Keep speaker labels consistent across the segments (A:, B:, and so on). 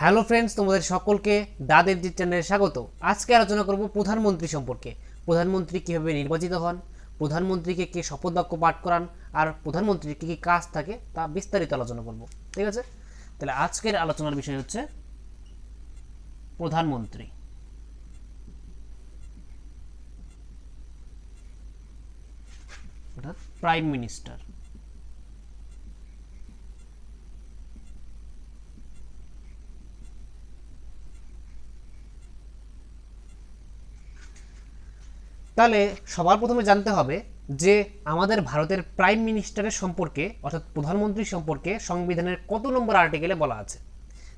A: Hello friends, তোমাদের সকলকে দাদেবজির চ্যানেলে স্বাগত। আজকে আলোচনা করব প্রধানমন্ত্রী সম্পর্কে। প্রধানমন্ত্রী কীভাবে নির্বাচিত হন, প্রধানমন্ত্রীকে কে শপথ বাক্য পাঠ করান, আর প্রধানমন্ত্রীর কী কী কাজ থাকে তা বিস্তারিত আলোচনা করব। ঠিক আছে? তাহলে আজকের আলোচনার বিষয় হচ্ছে প্রধানমন্ত্রী। অর্থাৎ প্রাইম মিনিস্টার। তাহলে সবার প্রথমে জানতে হবে যে আমাদের ভারতের প্রাইম মিনিস্টারের সম্পর্কে, অর্থাৎ প্রধানমন্ত্রী সম্পর্কে সংবিধানের কত নম্বর আর্টিকেলে বলা আছে।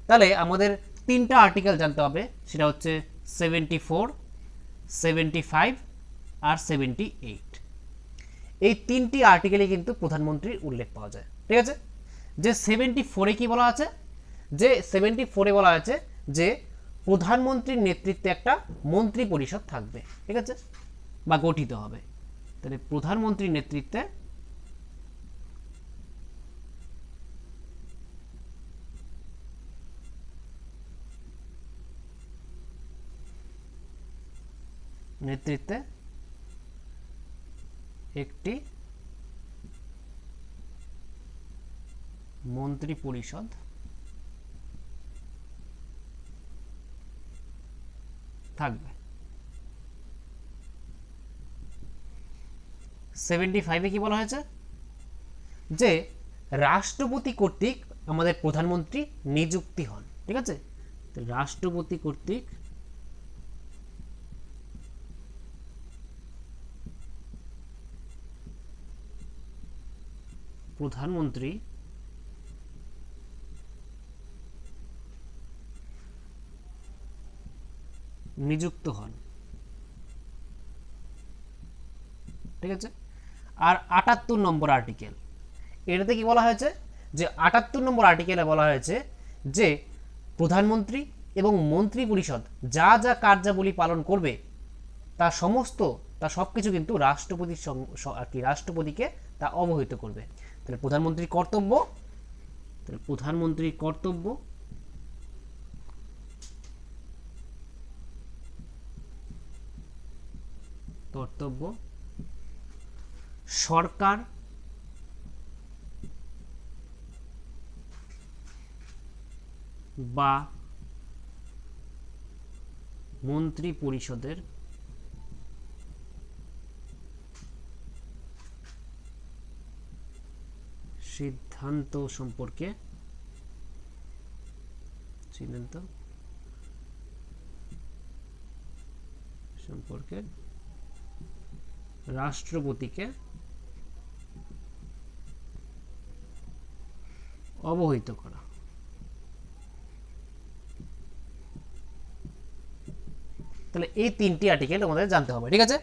A: তাহলে আমাদের তিনটা আর্টিকেল জানতে হবে, সেটা হচ্ছে সেভেন্টি ফোর সেভেন্টি ফাইভ আর সেভেন্টি এইট এই তিনটি আর্টিকেলে কিন্তু প্রধানমন্ত্রীর উল্লেখ পাওয়া যায়, ঠিক আছে? যে সেভেন্টি ফোরে কি বলা আছে? যে সেভেন্টি ফোরে বলা আছে যে প্রধানমন্ত্রীর নেতৃত্বে একটা মন্ত্রী পরিষদ থাকবে, ঠিক আছে? বা গঠিত হবে। তাহলে প্রধানমন্ত্রীর নেতৃত্বে নেতৃত্বে একটি মন্ত্রী পরিষদ থাকবে। সেভেন্টি ফাইভে কি বলা হয়েছে? যে রাষ্ট্রপতি কর্তৃক আমাদের প্রধানমন্ত্রী নিযুক্তি হন। ঠিক আছে? রাষ্ট্রপতি কর্তৃক প্রধানমন্ত্রী নিযুক্ত হন। ঠিক আছে? আর আটাত্তর নম্বর আর্টিকেল এটাতে কি বলা হয়েছে? যে আটাত্তর নম্বর আর্টিকেলে বলা হয়েছে যে প্রধানমন্ত্রী এবং মন্ত্রী পরিষদ যা যা কার্যাবলী পালন করবে, তা সমস্ত, তা সব কিছু কিন্তু রাষ্ট্রপতির আর কি রাষ্ট্রপতিকে তা অবহিত করবে। তাহলে প্রধানমন্ত্রীর কর্তব্য, তাহলে প্রধানমন্ত্রীর কর্তব্য কর্তব্য সরকার বা মন্ত্রী পরিষদের সিদ্ধান্ত সম্পর্কে সিদ্ধান্ত সম্পর্কে রাষ্ট্রপতিকে অবহিত করা তাহলে এই তিনটি আর্টিকেল আমাদের জানতে হবে, ঠিক আছে?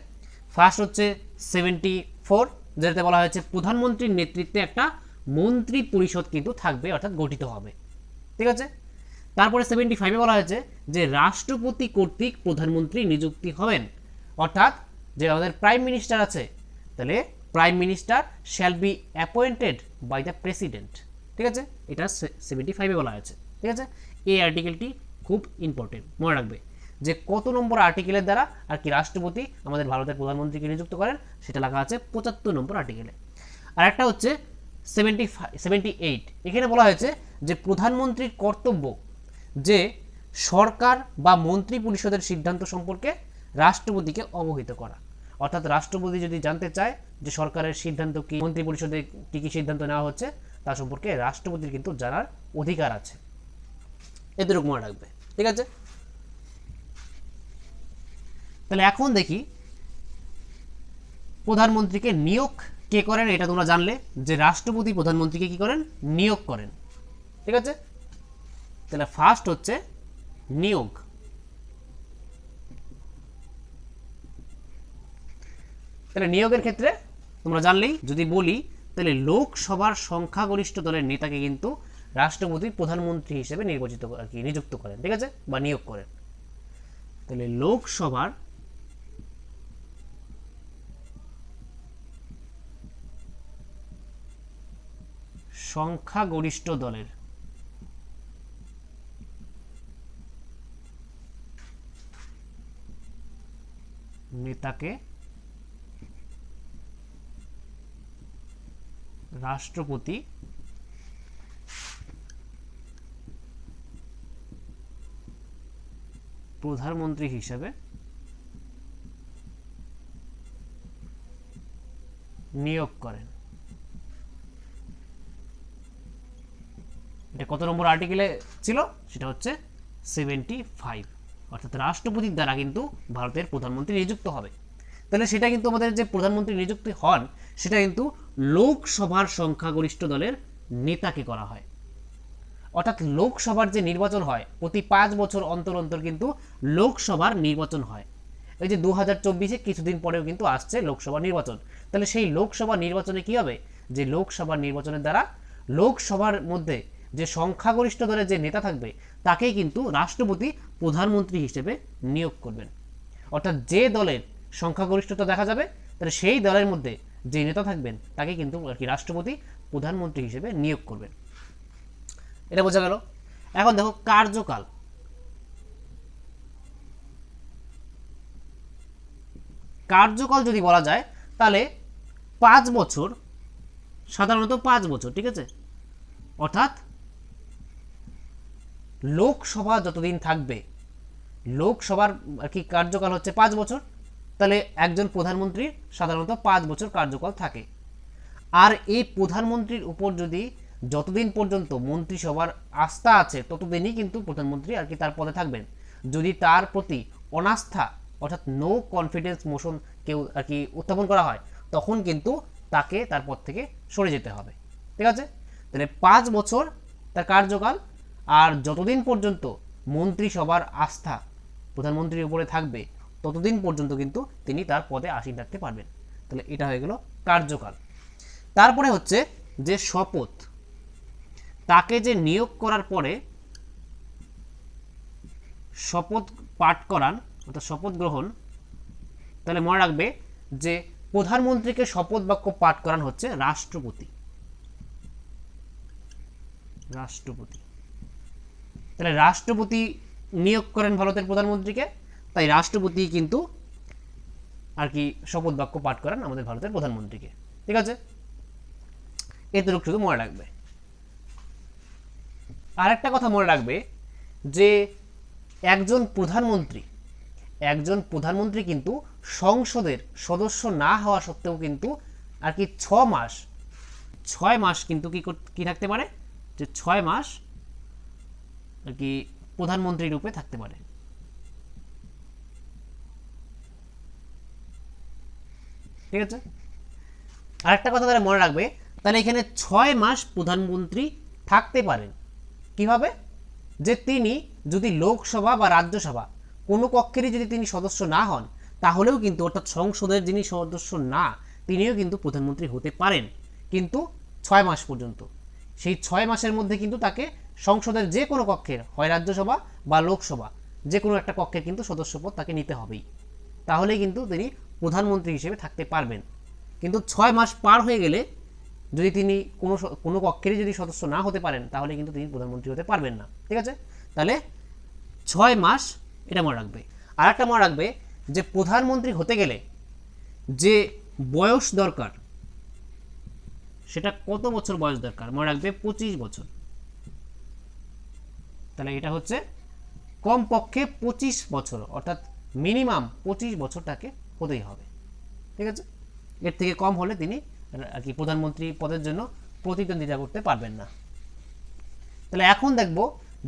A: ফার্স্ট হচ্ছে সেভেন্টি ফোর যেটাতে বলা হয়েছে প্রধানমন্ত্রীর নেতৃত্বে একটা মন্ত্রী পরিষদ কিন্তু থাকবে, অর্থাৎ গঠিত হবে। ঠিক আছে? তারপরে সেভেন্টি ফাইভে বলা হয়েছে যে রাষ্ট্রপতি কর্তৃক প্রধানমন্ত্রী নিযুক্তি হবেন, অর্থাৎ যে আমাদের প্রাইম মিনিস্টার আছে, তাহলে prime minister shall be appointed by the president ঠিক আছে? এটা সেভেন্টি ফাইভে বলা আছে ঠিক আছে? এই আর্টিকেলটি খুব ইম্পর্টেন্ট মনে রাখবে যে কত নম্বর আর্টিকেলের দ্বারা আর কি রাষ্ট্রপতি আমাদের ভারতের প্রধানমন্ত্রীকে নিযুক্ত করেন, সেটা লেখা আছে পঁচাত্তর নম্বর আর্টিকেলে আর একটা হচ্ছে সেভেন্টি সেভেন্টি এইট এখানে বলা হয়েছে যে প্রধানমন্ত্রীর কর্তব্য যে সরকার বা মন্ত্রী পরিষদের সিদ্ধান্ত সম্পর্কে রাষ্ট্রপতিকে অবহিত করা। অর্থাৎ রাষ্ট্রপতি যদি জানতে চায় যে সরকারের সিদ্ধান্ত কি, মন্ত্রী পরিষদে কী কী সিদ্ধান্ত নেওয়া হচ্ছে তা সম্পর্কে রাষ্ট্রপতির কিন্তু জানার অধিকার আছে। এতটুকু মনে রাখবে ঠিক আছে? তাহলে এখন দেখি প্রধানমন্ত্রীকে নিয়োগ কে করেন এটা তোমরা জানলে যে রাষ্ট্রপতি প্রধানমন্ত্রীকে কি করেন? নিয়োগ করেন। ঠিক আছে? তাহলে ফার্স্ট হচ্ছে নিয়োগ। তাহলে নিয়োগের ক্ষেত্রে তোমরা জানলেই যদি বলি তাহলে লোকসভার সংখ্যাগরিষ্ঠ দলের নেতাকে কিন্তু রাষ্ট্রপতি, প্রধানমন্ত্রী হিসেবে নির্বাচিত আর কি নিযুক্ত করেন, ঠিক আছে? বা নিয়োগ করেন। তাহলে লোকসভার সংখ্যাগরিষ্ঠ দলের নেতাকে রাষ্ট্রপতি প্রধানমন্ত্রী হিসেবে নিয়োগ করেন। এটা কত নম্বর আর্টিকেলে ছিল? সেটা হচ্ছে সেভেন্টি ফাইভ অর্থাৎ রাষ্ট্রপতির দ্বারা কিন্তু ভারতের প্রধানমন্ত্রী নিযুক্ত হবে। তাহলে সেটা কিন্তু আমাদের যে প্রধানমন্ত্রী নিযুক্তি হন, সেটা কিন্তু লোকসভার সংখ্যাগরিষ্ঠ দলের নেতাকে করা হয়। অর্থাৎ লোকসভার যে নির্বাচন হয়, প্রতি পাঁচ বছর অন্তর অন্তর কিন্তু লোকসভার নির্বাচন হয়। এই যে দু হাজার চব্বিশে কিছুদিন পরেও কিন্তু আসছে লোকসভা নির্বাচন। তাহলে সেই লোকসভা নির্বাচনে কি হবে? যে লোকসভা নির্বাচনের দ্বারা লোকসভার মধ্যে যে সংখ্যাগরিষ্ঠ দলের যে নেতা থাকবে, তাকেই কিন্তু রাষ্ট্রপতি প্রধানমন্ত্রী হিসেবে নিয়োগ করবেন। অর্থাৎ যে দলের সংখ্যাগরিষ্ঠতা দেখা যাবে, তাহলে সেই দলের মধ্যে যে নেতা থাকবেন, তাকে কিন্তু আর কি রাষ্ট্রপতি, প্রধানমন্ত্রী হিসেবে নিয়োগ করবেন। এটা বোঝা গেল। এখন দেখো কার্যকাল। কার্যকাল যদি বলা যায়, তাহলে পাঁচ বছর, সাধারণত পাঁচ বছর, ঠিক আছে? অর্থাৎ লোকসভা যতদিন থাকবে, লোকসভার আর কি কার্যকাল হচ্ছে পাঁচ বছর তাহলে একজন প্রধানমন্ত্রীর সাধারণত পাঁচ বছর কার্যকাল থাকে। আর এই প্রধানমন্ত্রীর উপর যদি যতদিন পর্যন্ত মন্ত্রিসভার আস্থা আছে, ততদিনই কিন্তু প্রধানমন্ত্রী আর কি তার পদে থাকবেন। যদি তার প্রতি অনাস্থা অর্থাৎ নো কনফিডেন্স মোশন কেউ আর কি উত্থাপন করা হয়, তখন কিন্তু তাকে তার পদ থেকে সরে যেতে হবে। ঠিক আছে? তাহলে পাঁচ বছর তার কার্যকাল, আর যতদিন পর্যন্ত মন্ত্রিসভার আস্থা প্রধানমন্ত্রীর উপরে থাকবে ততদিন পর্যন্ত কিন্তু তিনি তার পদে আসীন থাকতে পারবেন। তাহলে এটা হয়ে গেল কার্যকাল। তারপরে হচ্ছে যে শপথ, তাকে যে নিয়োগ করার পরে শপথ পাঠ করান, অর্থাৎ শপথ গ্রহণ, তাহলে মনে রাখবে যে প্রধানমন্ত্রীকে শপথ বাক্য পাঠ করান হচ্ছে রাষ্ট্রপতি। রাষ্ট্রপতি। তাহলে রাষ্ট্রপতি নিয়োগ করেন ভারতের প্রধানমন্ত্রীকে তাই রাষ্ট্রপতি কিন্তু আর কি শপথ বাক্য পাঠ করেন আমাদের ভারতের প্রধানমন্ত্রীকে। ঠিক আছে? এতটুকু শুধু মনে রাখবে। আর একটা কথা মনে রাখবে যে একজন প্রধানমন্ত্রী একজন প্রধানমন্ত্রী কিন্তু সংসদের সদস্য না হওয়া সত্ত্বেও কিন্তু আর কি ছ মাস, ছয় মাস কিন্তু কি কি থাকতে পারে? যে ছয় মাস আর কি প্রধানমন্ত্রী রূপে থাকতে পারে। ঠিক আছে? আরেকটা কথা তাহলে মনে রাখবে, তাহলে এখানে ছয় মাস প্রধানমন্ত্রী থাকতে পারেন। কীভাবে? যে তিনি যদি লোকসভা বা রাজ্যসভা কোনো কক্ষেরই যদি তিনি সদস্য না হন, তাহলেও কিন্তু অর্থাৎ সংসদের যিনি সদস্য না, তিনিও কিন্তু প্রধানমন্ত্রী হতে পারেন। কিন্তু ছয় মাস পর্যন্ত। সেই ছয় মাসের মধ্যে কিন্তু তাকে সংসদের যে কোনো কক্ষের হয় রাজ্যসভা বা লোকসভা, যে কোনো একটা কক্ষের কিন্তু সদস্যপদ তাকে নিতে হবেই। তাহলে কিন্তু তিনি প্রধানমন্ত্রী হিসেবে থাকতে পারবেন। কিন্তু ছয় মাস পার হয়ে গেলে যদি তিনি কোনো কোনো কক্ষেরই যদি সদস্য না হতে পারেন, তাহলে কিন্তু তিনি প্রধানমন্ত্রী হতে পারবেন না। ঠিক আছে? তাহলে ছয় মাস এটা মনে রাখবে। আর একটা মনে রাখবে যে প্রধানমন্ত্রী হতে গেলে যে বয়স দরকার, সেটা কত বছর বয়স দরকার? মনে রাখবে পঁচিশ বছর। তাহলে এটা হচ্ছে কমপক্ষে পঁচিশ বছর, অর্থাৎ মিনিমাম পঁচিশ বছর তাকে হতেই হবে। ঠিক আছে? এর থেকে কম হলে তিনি আর কি প্রধানমন্ত্রী পদের জন্য প্রতিদ্বন্দ্বিতা করতে পারবেন না। তাহলে এখন দেখব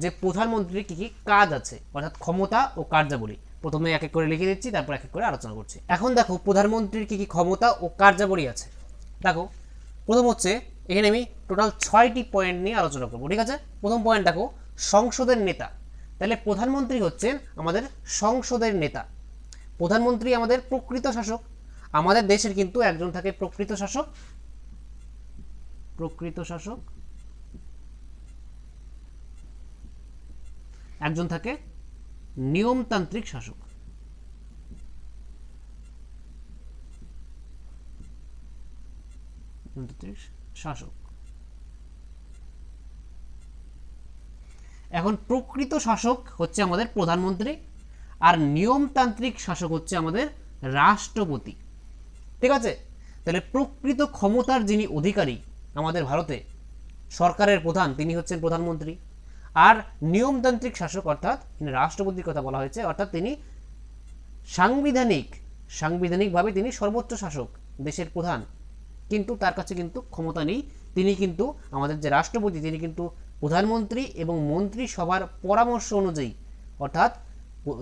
A: যে প্রধানমন্ত্রীর কি কি কাজ আছে, অর্থাৎ ক্ষমতা ও কার্যাবলী। প্রথমে এক এক করে লিখে দিচ্ছি, তারপর এক এক করে আলোচনা করছি। এখন দেখো প্রধানমন্ত্রীর কি কি ক্ষমতা ও কার্যাবলী আছে। দেখো, প্রথম হচ্ছে, এখানে আমি টোটাল ছয়টি পয়েন্ট নিয়ে আলোচনা করব, ঠিক আছে? প্রথম পয়েন্ট দেখো, সংসদের নেতা। তাহলে প্রধানমন্ত্রী হচ্ছেন আমাদের সংসদের নেতা। প্রধানমন্ত্রী আমাদের প্রকৃত শাসক। আমাদের দেশের কিন্তু একজন থাকে প্রকৃত শাসক। প্রকৃত শাসক? একজন থাকে নিয়মতান্ত্রিক শাসক। শাসক। এখন প্রকৃত শাসক হচ্ছে আমাদের প্রধানমন্ত্রী। আর নিয়মতান্ত্রিক শাসক হচ্ছে আমাদের রাষ্ট্রপতি। ঠিক আছে? তাহলে প্রকৃত ক্ষমতার যিনি অধিকারী আমাদের ভারতে, সরকারের প্রধান, তিনি হচ্ছেন প্রধানমন্ত্রী। আর নিয়মতান্ত্রিক শাসক অর্থাৎ রাষ্ট্রপতির কথা বলা হয়েছে, অর্থাৎ তিনি সাংবিধানিক, সাংবিধানিকভাবে তিনি সর্বোচ্চ শাসক, দেশের প্রধান। কিন্তু তার কাছে কিন্তু ক্ষমতা নেই। তিনি কিন্তু আমাদের যে রাষ্ট্রপতি, তিনি কিন্তু প্রধানমন্ত্রী এবং মন্ত্রী সবার পরামর্শ অনুযায়ী, অর্থাৎ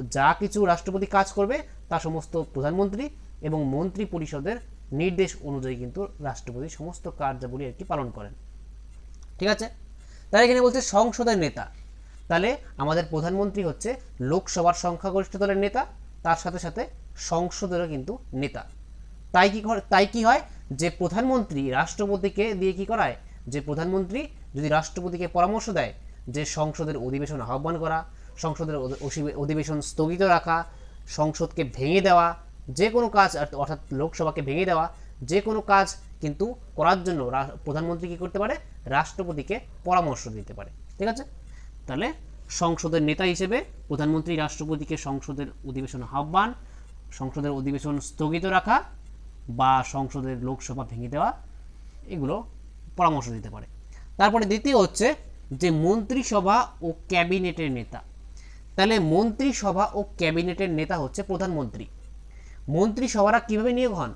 A: যা কিছু রাষ্ট্রপতি কাজ করবে, তা সমস্ত প্রধানমন্ত্রী এবং মন্ত্রী পরিষদের নির্দেশ অনুযায়ী কিন্তু রাষ্ট্রপতি সমস্ত কার্যাবলী আর কি পালন করেন। ঠিক আছে? তাহলে এখানে বলছে সংসদের নেতা। তাহলে আমাদের প্রধানমন্ত্রী হচ্ছে লোকসভার সংখ্যাগরিষ্ঠ দলের নেতা, তার সাথে সাথে সংসদেরও কিন্তু নেতা। তাই কি তাই কি হয়? যে প্রধানমন্ত্রী রাষ্ট্রপতিকে দিয়ে কি করায়? যে প্রধানমন্ত্রী যদি রাষ্ট্রপতিকে পরামর্শ দেয় যে সংসদের অধিবেশন আহ্বান করা সংসদের অধিবেশন স্থগিত রাখা, সংসদকে ভেঙে দেওয়া, যে কোনো কাজ অর্থ- অর্থাৎ লোকসভাকে ভেঙে দেওয়া, যে কোনো কাজ কিন্তু করার জন্য প্রধানমন্ত্রী কী করতে পারে? রাষ্ট্রপতিকে পরামর্শ দিতে পারে। ঠিক আছে? তাহলে সংসদের নেতা হিসেবে প্রধানমন্ত্রী রাষ্ট্রপতিকে সংসদের অধিবেশন আহ্বান, সংসদের অধিবেশন স্থগিত রাখা বা সংসদের লোকসভা ভেঙে দেওয়া, এগুলো পরামর্শ দিতে পারে। তারপরে দ্বিতীয় হচ্ছে যে মন্ত্রিসভা ও ক্যাবিনেটের নেতা তাহলে মন্ত্রিসভা ও ক্যাবিনেটের নেতা হচ্ছে প্রধানমন্ত্রী। মন্ত্রিসভারা কীভাবে নিয়োগ হন?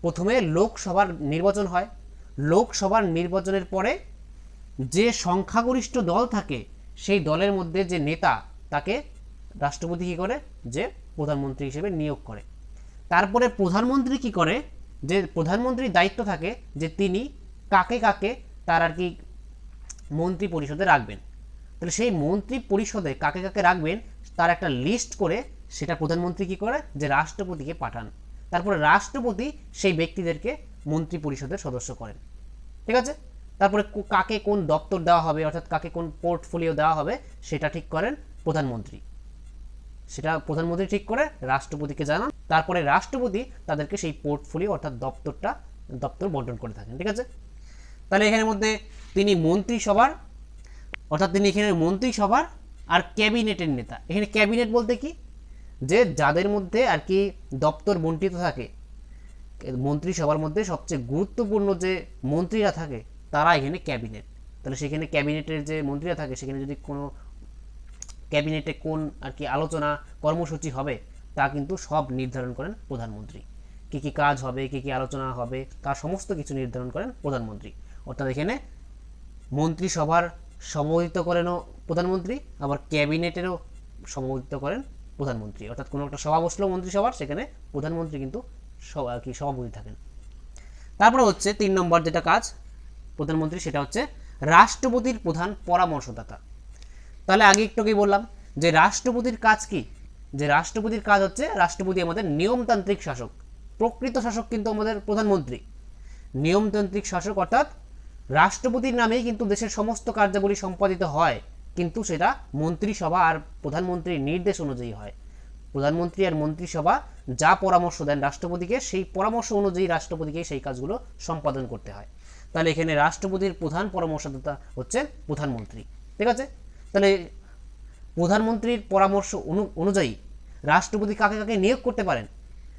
A: প্রথমে লোকসভার নির্বাচন হয়। লোকসভার নির্বাচনের পরে যে সংখ্যাগরিষ্ঠ দল থাকে, সেই দলের মধ্যে যে নেতা, তাকে রাষ্ট্রপতি কী করে? যে প্রধানমন্ত্রী হিসেবে নিয়োগ করে। তারপরে প্রধানমন্ত্রী কি করে? যে প্রধানমন্ত্রীর দায়িত্ব থাকে, যে তিনি কাকে কাকে তার আর কি মন্ত্রী পরিষদে রাখবেন। তাহলে সেই মন্ত্রী পরিষদে কাকে কাকে রাখবেন, তার একটা লিস্ট করে সেটা প্রধানমন্ত্রী কি করে যে রাষ্ট্রপতিকে পাঠান। তারপরে রাষ্ট্রপতি সেই ব্যক্তিদেরকে মন্ত্রী পরিষদের সদস্য করেন। ঠিক আছে? তারপরে কাকে কোন দপ্তর দেওয়া হবে, অর্থাৎ কাকে কোন পোর্টফোলিও দেওয়া হবে, সেটা ঠিক করেন প্রধানমন্ত্রী। সেটা প্রধানমন্ত্রী ঠিক করে রাষ্ট্রপতিকে জানান। তারপরে রাষ্ট্রপতি তাদেরকে সেই পোর্টফোলিও অর্থাৎ দপ্তরটা, দপ্তর বন্টন করে থাকেন। ঠিক আছে? তাহলে এখানের মধ্যে তিনি মন্ত্রিসভার অর্থাৎ তিনি এখানে মন্ত্রিসভার আর ক্যাবিনেটের নেতা। এখানে ক্যাবিনেট বলতে কি? যে যাদের মধ্যে আর কি দপ্তর বন্টিত থাকে মন্ত্রিসভার মধ্যে সবচেয়ে গুরুত্বপূর্ণ যে মন্ত্রীরা থাকে, তারা এখানে ক্যাবিনেট। তাহলে সেখানে ক্যাবিনেটের যে মন্ত্রীরা থাকে, সেখানে যদি কোনো ক্যাবিনেটে কোন আর কি আলোচনা, কর্মসূচি হবে, তা কিন্তু সব নির্ধারণ করেন প্রধানমন্ত্রী। কী কী কাজ হবে, কী কী আলোচনা হবে তার সমস্ত কিছু নির্ধারণ করেন প্রধানমন্ত্রী। অর্থাৎ এখানে মন্ত্রিসভার সম্বোধিত করেনও প্রধানমন্ত্রী, আবার ক্যাবিনেটেরও সম্বোধিত করেন প্রধানমন্ত্রী। অর্থাৎ কোনো একটা সভা বসল মন্ত্রিসভার, সেখানে প্রধানমন্ত্রী কিন্তু কি সভাপতি থাকেন। তারপরে হচ্ছে তিন নম্বর যেটা কাজ প্রধানমন্ত্রী, সেটা হচ্ছে রাষ্ট্রপতির প্রধান পরামর্শদাতা। তাহলে আগে একটু কি বললাম যে রাষ্ট্রপতির কাজ কি? যে রাষ্ট্রপতির কাজ হচ্ছে রাষ্ট্রপতি আমাদের নিয়মতান্ত্রিক শাসক, প্রকৃত শাসক কিন্তু আমাদের প্রধানমন্ত্রী। নিয়মতান্ত্রিক শাসক অর্থাৎ রাষ্ট্রপতির নামেই কিন্তু দেশের সমস্ত কার্যাবলী সম্পাদিত হয়, কিন্তু সেটা মন্ত্রিসভা আর প্রধানমন্ত্রীর নির্দেশ অনুযায়ী হয়। প্রধানমন্ত্রী আর মন্ত্রিসভা যা পরামর্শ দেন রাষ্ট্রপতিকে, সেই পরামর্শ অনুযায়ী রাষ্ট্রপতিকে সেই কাজগুলো সম্পাদন করতে হয়। তাহলে এখানে রাষ্ট্রপতির প্রধান পরামর্শদাতা হচ্ছে প্রধানমন্ত্রী। ঠিক আছে? তাহলে প্রধানমন্ত্রীর পরামর্শ অনু- অনুযায়ী রাষ্ট্রপতি কাকে কাকে নিয়োগ করতে পারেন?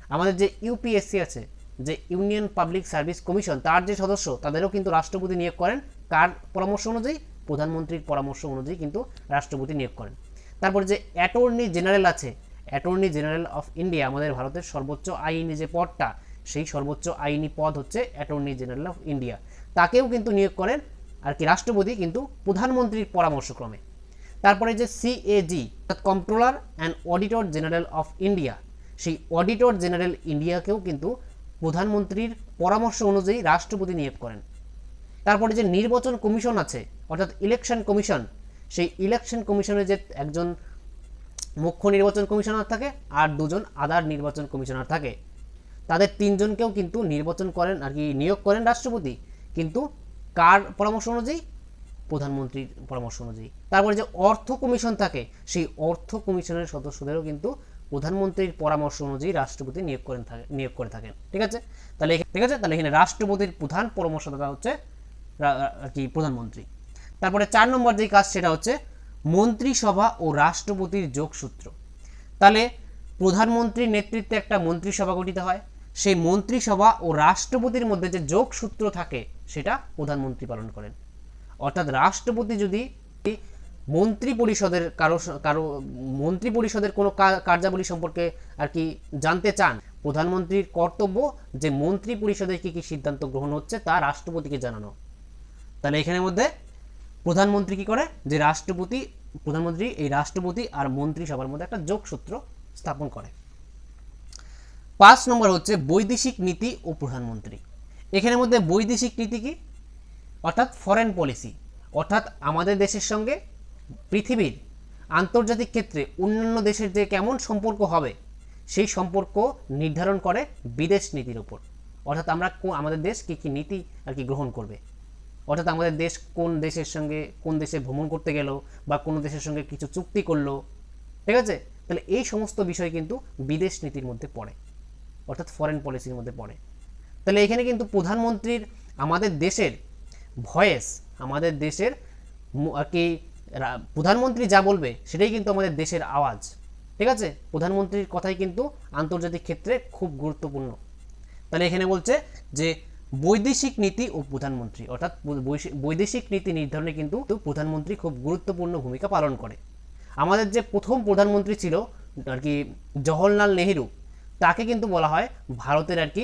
A: আমাদের যে ইউপিএসসি আছে যে ইউনিয়ন পাবলিক সার্ভিস কমিশন, তার যে সদস্য, তাদেরও কিন্তু রাষ্ট্রপতি নিয়োগ করেন। কার পরামর্শ অনুযায়ী, প্রধানমন্ত্রীর পরামর্শ অনুযায়ী কিন্তু রাষ্ট্রপতি নিয়োগ করেন। তারপর যে অ্যাটর্নি জেনারেল আছে, অ্যাটর্নি জেনারেল অফ ইন্ডিয়া, আমাদের ভারতের সর্বোচ্চ আইনি যে পদটা, সেই সর্বোচ্চ আইনি পদ হচ্ছে অ্যাটর্নি জেনারেল অফ ইন্ডিয়া। তাকেও কিন্তু নিয়োগ করেন, আর কি রাষ্ট্রপতি কিন্তু প্রধানমন্ত্রীর পরামর্শক্রমে। তারপরে যে সিএজি অর্থাৎ controller and auditor general of India, সেই অডিটর জেনারেল ইন্ডিয়াকেও কিন্তু প্রধানমন্ত্রীর পরামর্শ অনুযায়ী রাষ্ট্রপতি নিয়োগ করেন। তারপরে যে নির্বাচন কমিশন আছে, অর্থাৎ ইলেকশন কমিশন, সেই ইলেকশন কমিশনে যে একজন মুখ্য নির্বাচন কমিশনার থাকে আর দুজন আদার নির্বাচন কমিশনার থাকে। তাদের তিনজনকেও কিন্তু নির্বাচন করেন আর কি নিয়োগ করেন রাষ্ট্রপতি। কিন্তু কার পরামর্শ অনুযায়ী? প্রধানমন্ত্রীর পরামর্শ অনুযায়ী। তারপরে যে অর্থ কমিশন থাকে, সেই অর্থ কমিশনের সদস্যদেরও কিন্তু প্রধানমন্ত্রীর পরামর্শ অনুযায়ী রাষ্ট্রপতি নিয়োগ করেন থাকে, নিয়োগ করে থাকেন। ঠিক আছে? তাহলে ঠিক আছে? তাহলে এখানে রাষ্ট্রপতির প্রধান পরামর্শদাতা হচ্ছে আর কি, প্রধানমন্ত্রী। তারপরে চার নম্বর যে কাজ, সেটা হচ্ছে মন্ত্রিসভা ও রাষ্ট্রপতির যোগসূত্র। তাহলে প্রধানমন্ত্রীর নেতৃত্বে একটা মন্ত্রিসভা গঠিত হয়। সেই মন্ত্রিসভা ও রাষ্ট্রপতির মধ্যে যে যোগসূত্র থাকে, সেটা প্রধানমন্ত্রী পালন করেন। অর্থাৎ রাষ্ট্রপতি যদি মন্ত্রী পরিষদের কারও কারও মন্ত্রী পরিষদের কোনো কার্যাবলী সম্পর্কে আর কি জানতে চান? প্রধানমন্ত্রীর কর্তব্য যে মন্ত্রী পরিষদের কি কি সিদ্ধান্ত গ্রহণ হচ্ছে তা রাষ্ট্রপতিকে জানানো। তাহলে এখানের মধ্যে প্রধানমন্ত্রী কি করে? যে রাষ্ট্রপতি, প্রধানমন্ত্রী, এই রাষ্ট্রপতি আর মন্ত্রিসভার মধ্যে একটা যোগসূত্র স্থাপন করে। পাঁচ নম্বর হচ্ছে বৈদেশিক নীতি ও প্রধানমন্ত্রী। এখানের মধ্যে বৈদেশিক নীতি কি? অর্থাৎ ফরেন পলিসি অর্থাৎ আমাদের দেশের সঙ্গে পৃথিবীর আন্তর্জাতিক ক্ষেত্রে অন্যান্য দেশের যে কেমন সম্পর্ক হবে, সেই সম্পর্ক নির্ধারণ করে বিদেশ নীতির উপর। অর্থাৎ আমরা আমাদের দেশ কী কী নীতি আর কি গ্রহণ করবে? অর্থাৎ আমাদের দেশ কোন দেশের সঙ্গে, কোন দেশে ভ্রমণ করতে গেল বা কোন দেশের সঙ্গে কিছু চুক্তি করল, ঠিক আছে? তাহলে এই সমস্ত বিষয় কিন্তু বিদেশ নীতির মধ্যে পড়ে, অর্থাৎ ফরেন পলিসির মধ্যে পড়ে। তাহলে এখানে কিন্তু প্রধানমন্ত্রীর আমাদের দেশের ভয়েস, আমাদের দেশের আর কি প্রধানমন্ত্রী যা বলবে সেটাই কিন্তু আমাদের দেশের আওয়াজ। ঠিক আছে? প্রধানমন্ত্রীর কথাই কিন্তু আন্তর্জাতিক ক্ষেত্রে খুব গুরুত্বপূর্ণ। তাহলে এখানে বলছে যে বৈদেশিক নীতি ও প্রধানমন্ত্রী, অর্থাৎ বৈদেশিক নীতি নির্ধারণে কিন্তু প্রধানমন্ত্রী খুব গুরুত্বপূর্ণ ভূমিকা পালন করে। আমাদের যে প্রথম প্রধানমন্ত্রী ছিল আর কি জওহরলাল নেহেরু, তাকে কিন্তু বলা হয় ভারতের আর কি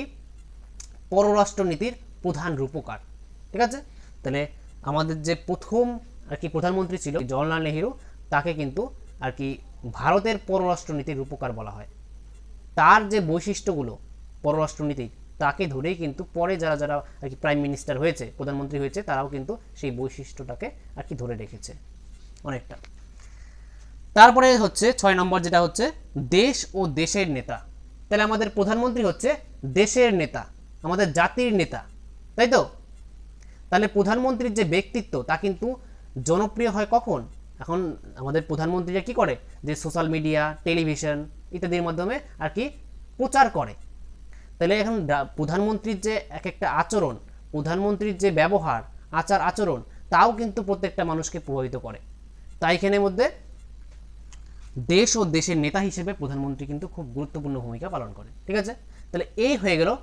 A: পররাষ্ট্রনীতির প্রধান রূপকার। ঠিক আছে? তাহলে আমাদের যে প্রথম আর কি প্রধানমন্ত্রী ছিল, জওহরলাল নেহেরু, তাকে কিন্তু আর কি ভারতের পররাষ্ট্রনীতির রূপকার বলা হয়। তার যে বৈশিষ্ট্যগুলো পররাষ্ট্রনীতির তাকে ধরেই কিন্তু পরে যারা যারা আর কি প্রাইম মিনিস্টার হয়েছে, প্রধানমন্ত্রী হয়েছে, তারাও কিন্তু সেই বৈশিষ্ট্যটাকে আর কি ধরে রেখেছে অনেকটা। তারপরে হচ্ছে ছয় নম্বর যেটা হচ্ছে দেশ ও দেশের নেতা। তাহলে আমাদের প্রধানমন্ত্রী হচ্ছে দেশের নেতা, আমাদের জাতির নেতা, তাই তো? তাহলে প্রধানমন্ত্রীর যে ব্যক্তিত্ব, তা কিন্তু জনপ্রিয় হয় কখন? এখন আমাদের প্রধানমন্ত্রীরা কি করে? যে সোশ্যাল মিডিয়া টেলিভিশন ইত্যাদির মাধ্যমে আর কি প্রচার করে। তাহলে এখন প্রধানমন্ত্রীর যে এক একটা আচরণ, প্রধানমন্ত্রীর যে ব্যবহার, আচার আচরণ, তাও কিন্তু প্রত্যেকটা মানুষকে প্রভাবিত করে। তাই এখানের মধ্যে দেশ ও দেশের নেতা হিসেবে প্রধানমন্ত্রী কিন্তু খুব গুরুত্বপূর্ণ ভূমিকা পালন করে। ঠিক আছে? তাহলে এই হয়ে গেল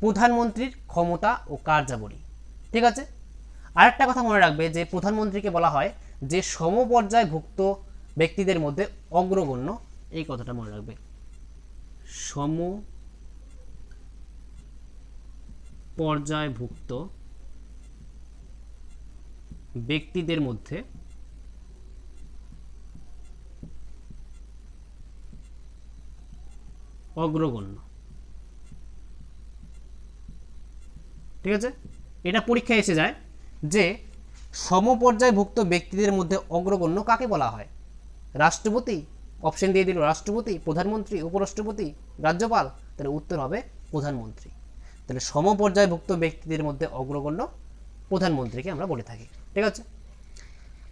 A: প্রধানমন্ত্রীর ক্ষমতা ও কার্যাবলী। ঠিক আছে? আরেকটা কথা মনে রাখবে যে প্রধানমন্ত্রীকে বলা হয় যে সমপর্যায়ভুক্ত ব্যক্তিদের মধ্যে অগ্রগণ্য, এই কথাটা মনে রাখবে। সম পর্যায়ভুক্ত ব্যক্তিদের মধ্যে অগ্রগণ্য। ঠিক আছে? এটা পরীক্ষায় এসে যায়। যে সমপর্যায়ভুক্ত ব্যক্তিদের মধ্যে অগ্রগণ্য কাকে বলা হয়? রাষ্ট্রপতি অপশন দিয়ে দিল রাষ্ট্রপতি, প্রধানমন্ত্রী, উপরাষ্ট্রপতি, রাজ্যপাল, তাহলে উত্তর হবে প্রধানমন্ত্রী। তাহলে সমপর্যায়ভুক্ত ব্যক্তিদের মধ্যে অগ্রগণ্য প্রধানমন্ত্রীকে আমরা বলে থাকি, ঠিক আছে?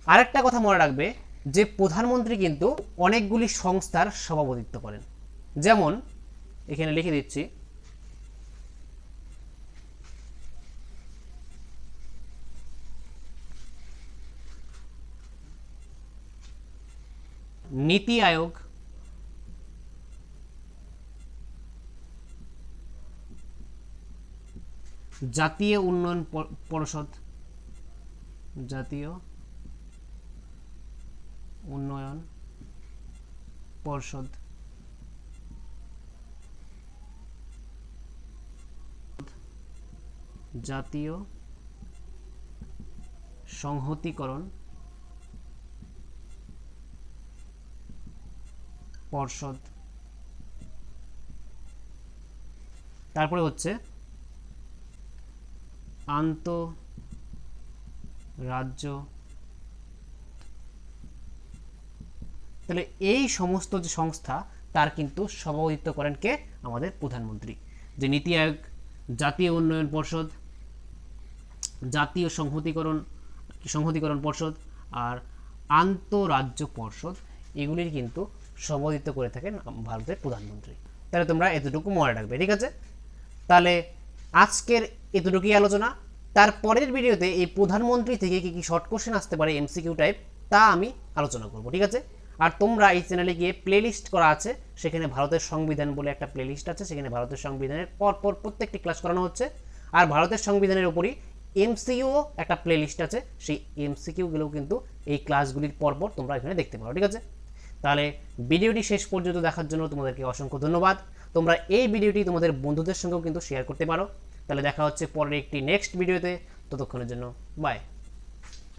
A: আরেকটা কথা মনে রাখবে যে প্রধানমন্ত্রী কিন্তু অনেকগুলি সংস্থার সভাপতিত্ব করেন। যেমন এখানে লিখে দিচ্ছি নীতি আয়োগ জাতীয় উন্নয়ন পরিষদ জাতীয় উন্নয়ন পর্ষদ জাতীয় সংহতিকরণ পর্ষদ। তারপরে হচ্ছে আন্ত রাজ্য তাহলে এই সমস্ত যে সংস্থা, তার কিন্তু সভাপতিত্ব করেন কে? আমাদের প্রধানমন্ত্রী। যে নীতি আয়োগ, জাতীয় উন্নয়ন পর্ষদ, জাতীয় সংহতিকরণ সংহতিকরণ পর্ষদ আর আন্তঃরাজ্য পর্ষদ, এগুলির কিন্তু সভাপতিত্ব করে থাকেন ভারতের প্রধানমন্ত্রী। তাহলে তোমরা এতটুকু মনে রাখবে, ঠিক আছে? তাহলে আজকের এতটুকুই আলোচনা। তার পরের ভিডিওতে এই প্রধানমন্ত্রী থেকে কি কি শর্ট কোশ্চেন আসতে পারে এমসিকিউ টাইপ তা আমি আলোচনা করব, ঠিক আছে? আর তোমরা এই চ্যানেলে গিয়ে প্লেলিস্ট করা আছে, সেখানে ভারতের সংবিধান বলে একটা প্লেলিস্ট আছে, সেখানে ভারতের সংবিধানের পরপর প্রত্যেকটি ক্লাস করানো হচ্ছে। আর ভারতের সংবিধানের উপরই এমসিকিউ একটা প্লেলিস্ট আছে, সেই এমসিকিউগুলোও কিন্তু এই ক্লাসগুলির পরপর তোমরা এখানে দেখতে পারো, ঠিক আছে? তাহলে ভিডিওটি শেষ পর্যন্ত দেখার জন্য তোমাদেরকে অসংখ্য ধন্যবাদ। তোমরা এই ভিডিওটি তোমাদের বন্ধুদের সঙ্গেও কিন্তু শেয়ার করতে পারো। তাহলে দেখা হচ্ছে পরের একটি নেক্সট ভিডিওতে ততক্ষণের জন্য বাই